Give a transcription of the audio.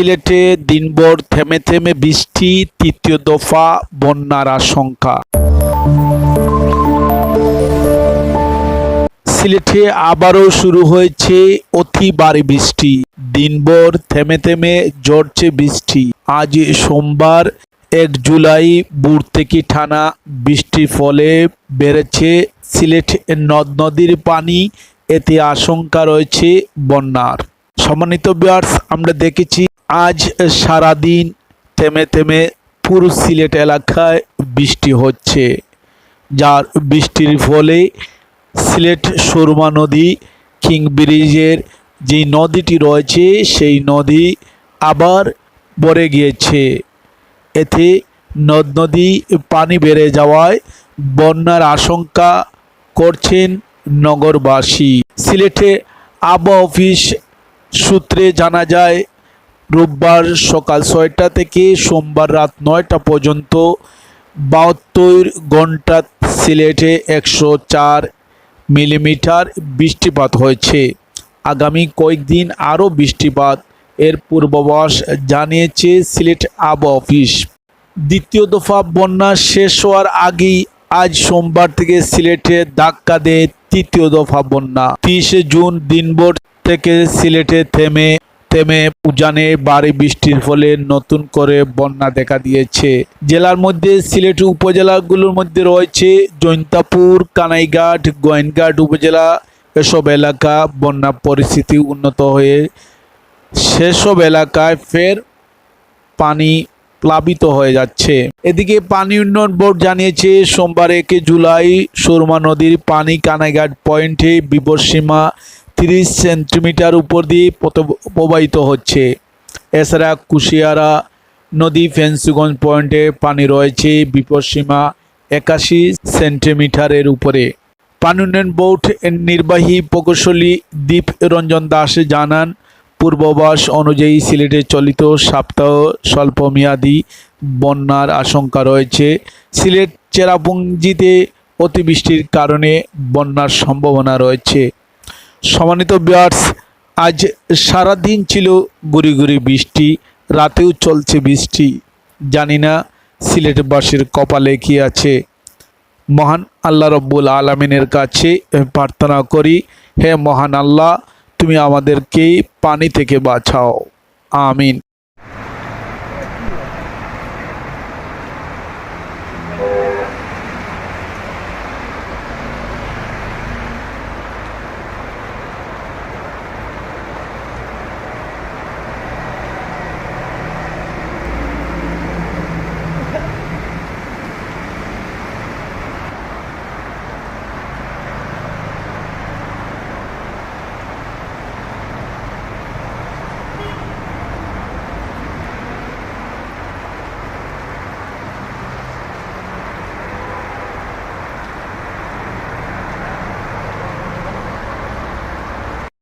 সিলেটে দিনভর থেমে থেমে বৃষ্টি, তৃতীয় দফা বন্যার আশঙ্কা। সিলেটে আবারও শুরু হয়েছে অতি ভারী বৃষ্টি। দিনভর থেমে থেমে ঝরছে বৃষ্টি। আজ সোমবার এক জুলাই বুড় থেকে টানা বৃষ্টির ফলে বেড়েছে সিলেট নদ নদীর পানি। এতে আশঙ্কা রয়েছে বন্যার। সম্মানিত বিয়ার্স আমরা দেখেছি আজ সারাদিন থেমে থেমে পুরো সিলেট এলাকায় বৃষ্টি হচ্ছে। যার বৃষ্টির ফলে সিলেট সুরমা নদী কিং ব্রিজের যে নদীটি রয়েছে, সেই নদী আবার ভরে গিয়েছে। এতে নদ নদী পানি বেড়ে যাওয়ায় বন্যার আশঙ্কা করছেন নগরবাসী। সিলেটে আবহাওয়া অফিস সূত্রে জানা যায় রোববার সকাল ছয়টা থেকে সোমবার রাত নয়টা পর্যন্ত বাহাত্তর ঘণ্টা সিলেটে একশো চার মিলিমিটার বৃষ্টিপাত হয়েছে। আগামী কয়েকদিন আরও বৃষ্টিপাত, এর পূর্বাভাস জানিয়েছে সিলেট আবহাওয়া অফিস। দ্বিতীয় দফা বন্যা শেষ হওয়ার আগেই আজ সোমবার থেকে সিলেটে ধাক্কা দেয় তৃতীয় দফা বন্যা। তিরিশে জুন দিনভর থেকে সিলেটে থেমে থেমে উজানে বাড়ি বৃষ্টির ফলে নতুন করে বন্যা দেখা দিয়েছে। জেলার মধ্যে, সিলেট উপজেলাগুলোর মধ্যে রয়েছে জৈন্তাপুর, কানাইঘাট, গোয়েনঘাট উপজেলা। এসব এলাকা বন্যা পরিস্থিতি উন্নত হয়ে সেসব এলাকায় ফের পানি প্লাবিত হয়ে যাচ্ছে। এদিকে পানি উন্নয়ন বোর্ড জানিয়েছে, সোমবার একে জুলাই সুরমা নদীর পানি কানাইঘাট পয়েন্টে বিপদসীমা তিরিশ সেন্টিমিটার উপর দিয়ে প্রবাহিত হচ্ছে। এছাড়া কুশিয়ারা নদী ফেন্সিগঞ্জ পয়েন্টে পানি রয়েছে বিপদসীমা একাশি সেন্টিমিটারের উপরে। পানি উন্নয়ন বোর্ড নির্বাহী প্রকৌশলী দীপ রঞ্জন দাস জানান, পূর্বাভাস অনুযায়ী সিলেটে চলিত সপ্তাহ স্বল্পমেয়াদী বন্যার আশঙ্কা রয়েছে। সিলেট চেরাপুঞ্জিতে অতিবৃষ্টির কারণে বন্যার সম্ভাবনা রয়েছে। সমানিত বিয়ার্স, আজ সারাদিন ছিল গুড়ি গুড়ি বৃষ্টি, রাতেও চলছে বৃষ্টি। জানি না সিলেটবাসীর কপালে কি আছে। মহান আল্লাহ রব্বুল আলমিনের কাছে প্রার্থনা করি, হে মহান আল্লাহ, তুমি আমাদেরকে পানি থেকে বাঁচাও। আমিন।